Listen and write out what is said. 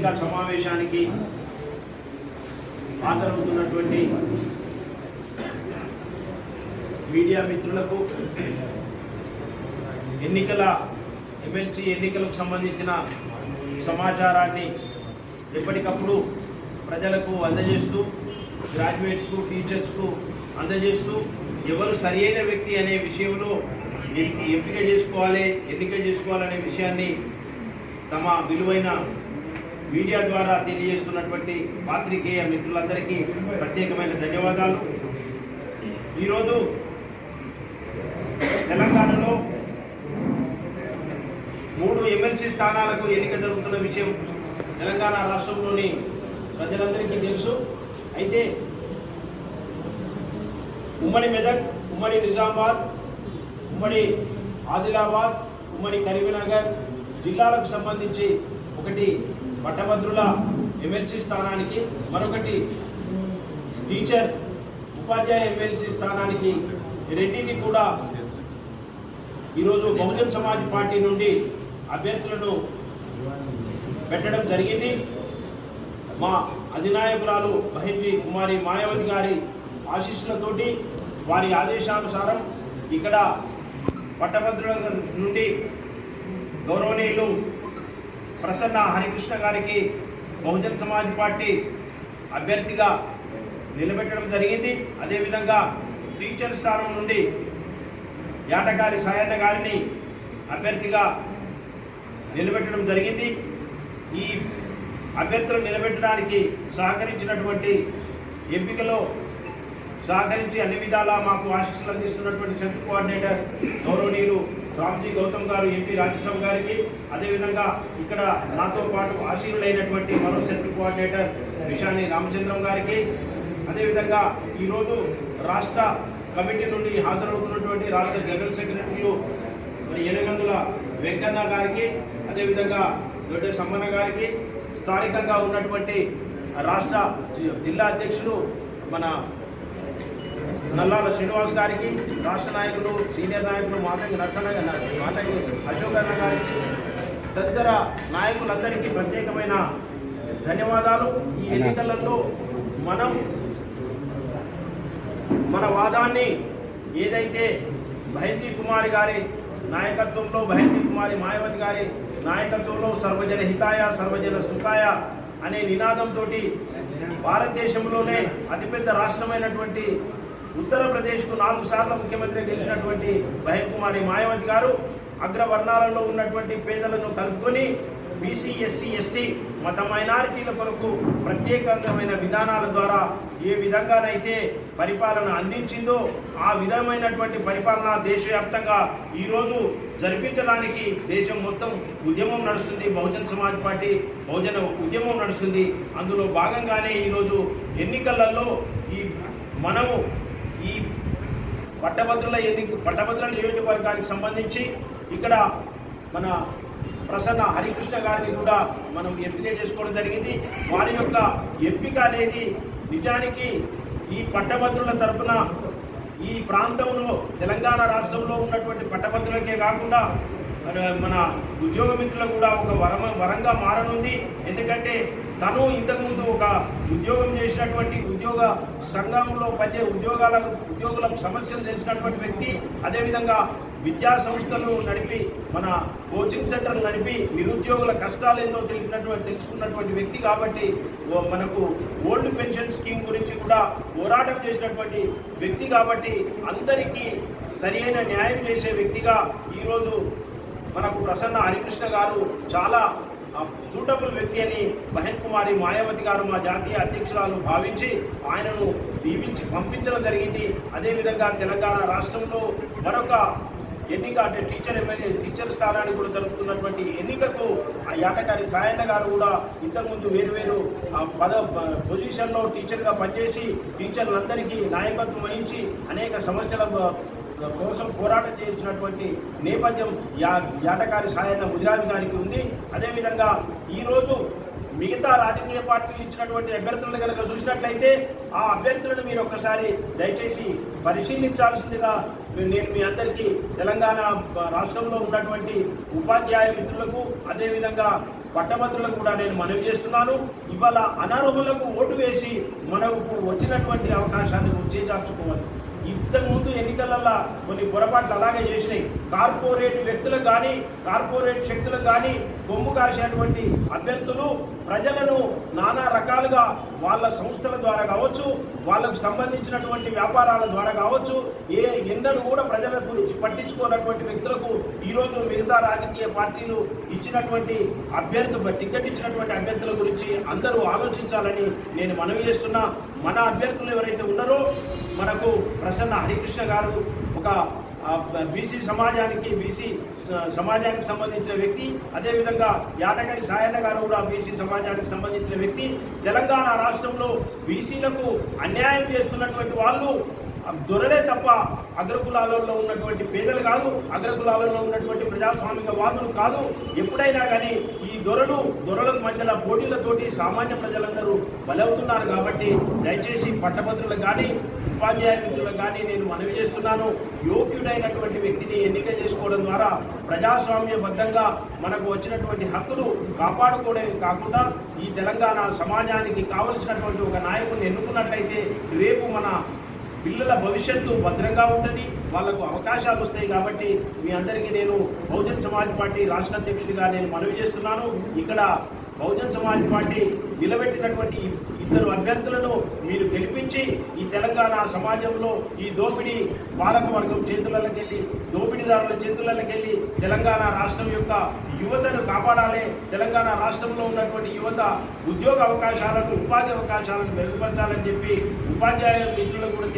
పత్రికా సమావేశానికి హాజరవుతున్నటువంటి మీడియా మిత్రులకు ఎన్నికల ఎమ్మెల్సీ ఎన్నికలకు సంబంధించిన సమాచారాన్ని ఎప్పటికప్పుడు ప్రజలకు అందజేస్తూ గ్రాడ్యుయేట్స్కు టీచర్స్కు అందజేస్తూ ఎవరు సరియైన వ్యక్తి అనే విషయంలో ఎంపిక చేసుకోవాలి ఎన్నిక చేసుకోవాలనే విషయాన్ని తమ విలువైన మీడియా ద్వారా తెలియజేస్తున్నటువంటి పాత్రికేయ మిత్రులందరికీ ప్రత్యేకమైన ధన్యవాదాలు. ఈరోజు తెలంగాణలో మూడు ఎమ్మెల్సీ స్థానాలకు ఎన్నిక జరుగుతున్న విషయం తెలంగాణ రాష్ట్రంలోని ప్రజలందరికీ తెలుసు. అయితే ఉమ్మడి మెదక్ ఉమ్మడి నిజామాబాద్ ఉమ్మడి ఆదిలాబాద్ ఉమ్మడి కరీంనగర్ జిల్లాలకు సంబంధించి ఒకటి పట్టభద్రుల ఎమ్మెల్సీ స్థానానికి మరొకటి టీచర్ ఉపాధ్యాయ ఎమ్మెల్సీ స్థానానికి ఈ రెండింటిని కూడా ఈరోజు బహుజన్ సమాజ్ పార్టీ నుండి అభ్యర్థులను పెట్టడం జరిగింది. మా అధినాయకురాలు మహేంద్రి కుమారి మాయావతి గారి ఆశీస్సులతోటి వారి ఆదేశానుసారం ఇక్కడ పట్టభద్రుల నుండి గౌరవనీయులు ప్రసన్న హరికృష్ణ గారికి బహుజన్ సమాజ్ పార్టీ అభ్యర్థిగా నిలబెట్టడం జరిగింది. అదేవిధంగా టీచర్ స్థానం నుండి యాటగారి సాయన్న గారిని అభ్యర్థిగా నిలబెట్టడం జరిగింది. ఈ అభ్యర్థులను నిలబెట్టడానికి సహకరించినటువంటి ఎంపికలో సహకరించి అన్ని విధాలా మాకు ఆశీస్సులు అందిస్తున్నటువంటి సెంటర్ కోఆర్డినేటర్ గౌరవనీయులు రామ్జీ గౌతమ్ గారు ఎంపీ రాజ్యసభ గారికి అదేవిధంగా ఇక్కడ నాతో పాటు ఆశీనులైనటువంటి మరో సెంట్రల్ కోఆర్డినేటర్ విషాని రామచంద్రం గారికి అదేవిధంగా ఈరోజు రాష్ట్ర కమిటీ నుండి హాజరవుతున్నటువంటి రాష్ట్ర జనరల్ సెక్రటరీలు మరి ఎనగందుల వెంకన్న గారికి అదేవిధంగా దొడ్డ సమ్మన్న గారికి స్థానికంగా ఉన్నటువంటి రాష్ట్ర జిల్లా అధ్యక్షులు మన నల్లాల శ్రీనివాస్ గారికి రాష్ట్ర నాయకులు సీనియర్ నాయకులు మాతంగి నరసన్న మాతంగి అశోక్ అన్న గారికి తదితర నాయకులందరికీ ప్రత్యేకమైన ధన్యవాదాలు. ఈ ఎన్నికలలో మనం మన వాదాన్ని ఏదైతే బహంజీ కుమారి గారి నాయకత్వంలో బహంజీ కుమారి మాయావతి గారి నాయకత్వంలో సర్వజన హితాయ సర్వజన సుఖాయ అనే నినాదంతో భారతదేశంలోనే అతిపెద్ద రాష్ట్రమైనటువంటి ఉత్తరప్రదేశ్కు నాలుగు సార్లు ముఖ్యమంత్రి గెలిచినటువంటి బహన్ కుమారి మాయావతి గారు అగ్రవర్ణాలలో ఉన్నటువంటి పేదలను కలుపుకొని బీసీ ఎస్సీ ఎస్టీ మత మైనారిటీల కొరకు ప్రత్యేకమైన విధానాల ద్వారా ఏ విధంగానైతే పరిపాలన అందించిందో ఆ విధమైనటువంటి పరిపాలన దేశవ్యాప్తంగా ఈరోజు జరిపించడానికి దేశం మొత్తం ఉద్యమం నడుస్తుంది. బహుజన్ సమాజ్ పార్టీ బహుజన ఉద్యమం నడుస్తుంది. అందులో భాగంగానే ఈరోజు ఎన్నికలలో ఈ మనము పట్టభద్రుల ఎన్ని పట్టభద్రుల నియోజకవర్గానికి సంబంధించి ఇక్కడ మన ప్రసన్న హరికృష్ణ గారిని కూడా మనం ఎంపిక చేసుకోవడం జరిగింది. వారి యొక్క ఎంపిక అనేది నిజానికి ఈ పట్టభద్రుల తరపున ఈ ప్రాంతంలో తెలంగాణ రాష్ట్రంలో ఉన్నటువంటి పట్టభద్రులకే కాకుండా మన మన ఉద్యోగ మిత్రులకు కూడా ఒక వరం వరంగా మారనుంది. ఎందుకంటే తను ఇంతకుముందు ఒక ఉద్యోగం చేసినటువంటి ఉద్యోగ సంఘంలో పనిచే ఉద్యోగాల ఉద్యోగుల సమస్యలు తెలిసినటువంటి వ్యక్తి అదేవిధంగా విద్యా సంస్థలను నడిపి మన కోచింగ్ సెంటర్లు నడిపి నిరుద్యోగుల కష్టాలు ఏందో తెలిసినటువంటి తెలుసుకున్నటువంటి వ్యక్తి కాబట్టి ఓ మనకు ఓల్డ్ పెన్షన్ స్కీమ్ గురించి కూడా పోరాటం చేసినటువంటి వ్యక్తి కాబట్టి అందరికీ సరియైన న్యాయం చేసే వ్యక్తిగా ఈరోజు మనకు ప్రసన్న హరికృష్ణ గారు చాలా సూటబుల్ వ్యక్తి అని మహేన్ కుమారి మాయావతి గారు మా జాతీయ అధ్యక్షురాలు భావించి ఆయనను దీవించి పంపించడం జరిగింది. అదేవిధంగా తెలంగాణ రాష్ట్రంలో మరొక ఎన్నిక అంటే టీచర్ ఎమ్మెల్యే టీచర్ స్థానానికి కూడా జరుగుతున్నటువంటి ఎన్నికకు ఆ యాటగారి సాయన్న గారు కూడా ఇంతకుముందు వేరు వేరు ఆ పద పొజిషన్లో టీచర్గా పనిచేసి టీచర్లందరికీ నాయకత్వం వహించి అనేక సమస్యల కోసం పోరాటం చేసినటువంటి నేపథ్యం యా యాటకారి సాయన్న ముదిరాజు గారికి ఉంది. అదేవిధంగా ఈరోజు మిగతా రాజకీయ పార్టీలు ఇచ్చినటువంటి అభ్యర్థులను కనుక చూసినట్లయితే ఆ అభ్యర్థులను మీరు ఒక్కసారి దయచేసి పరిశీలించాల్సిందిగా నేను మీ అందరికీ తెలంగాణ రాష్ట్రంలో ఉన్నటువంటి ఉపాధ్యాయ మిత్రులకు అదేవిధంగా పట్టభద్రులకు కూడా నేను మనవి చేస్తున్నాను. ఇవాళ అనర్హులకు ఓటు వేసి మనకు వచ్చినటువంటి అవకాశాన్ని చేజార్చుకోవాలి ఇంతకుముందు ఎన్నికలలో కొన్ని పొరపాట్లు అలాగే చేసినాయి. కార్పొరేట్ వ్యక్తులకు కానీ కార్పొరేట్ శక్తులకు కానీ కొమ్ము కాసేటువంటి అభ్యర్థులు ప్రజలను నానా రకాలుగా వాళ్ళ సంస్థల ద్వారా కావచ్చు వాళ్ళకు సంబంధించినటువంటి వ్యాపారాల ద్వారా కావచ్చు ఏ ఎన్నడూ కూడా ప్రజల గురించి పట్టించుకోనటువంటి వ్యక్తులకు ఈరోజు మిగతా రాజకీయ పార్టీలు ఇచ్చినటువంటి అభ్యర్థు టికెట్ ఇచ్చినటువంటి అభ్యర్థుల గురించి అందరూ ఆలోచించాలని నేను మనవి చేస్తున్నా. మన అభ్యర్థులు ఎవరైతే ఉన్నారో మనకు ప్రసన్న హరికృష్ణ గారు ఒక బీసీ సమాజానికి బీసీ సమాజానికి సంబంధించిన వ్యక్తి అదేవిధంగా యాటగారి సాయన్న గారు కూడా బీసీ సమాజానికి సంబంధించిన వ్యక్తి. తెలంగాణ రాష్ట్రంలో బీసీలకు అన్యాయం చేస్తున్నటువంటి వాళ్ళు దొరలే తప్ప అగ్రకులాలలో ఉన్నటువంటి పేదలు కాదు అగ్రకులాలలో ఉన్నటువంటి ప్రజాస్వామిక వాదులు కాదు. ఎప్పుడైనా కానీ ఈ దొరలు దొరల మధ్యన పోటీలతోటి సామాన్య ప్రజలందరూ బలవుతున్నారు కాబట్టి దయచేసి పట్టభద్రులకు కానీ ఉపాధ్యాయ మిత్రులకు కానీ నేను మనవి చేస్తున్నాను. యోగ్యుడైనటువంటి వ్యక్తిని ఎన్నిక చేసుకోవడం ద్వారా ప్రజాస్వామ్యబద్ధంగా మనకు వచ్చినటువంటి హక్కులు కాపాడుకోవడమే కాకుండా ఈ తెలంగాణ సమాజానికి కావలసినటువంటి ఒక నాయకుడిని ఎన్నుకున్నట్లయితే రేపు మన పిల్లల భవిష్యత్తు భద్రంగా ఉంటుంది. వాళ్ళకు అవకాశాలు వస్తాయి కాబట్టి మీ అందరికీ నేను బహుజన్ సమాజ్ పార్టీ రాష్ట్ర అధ్యక్షుడిగా నేను మనవి చేస్తున్నాను. ఇక్కడ బహుజన్ సమాజ్ పార్టీ నిలబెట్టినటువంటి ఇద్దరు అభ్యర్థులను మీరు గెలిపించి ఈ తెలంగాణ సమాజంలో ఈ దోపిడీ పాలక వర్గం దోపిడీదారుల చేతులకెళ్ళి తెలంగాణ రాష్ట్రం యొక్క యువతను కాపాడాలి. తెలంగాణ రాష్ట్రంలో ఉన్నటువంటి యువత ఉద్యోగ అవకాశాలను ఉపాధి అవకాశాలను మెరుగుపరచాలని చెప్పి ఉపాధ్యాయ మిత్రులకు కూడా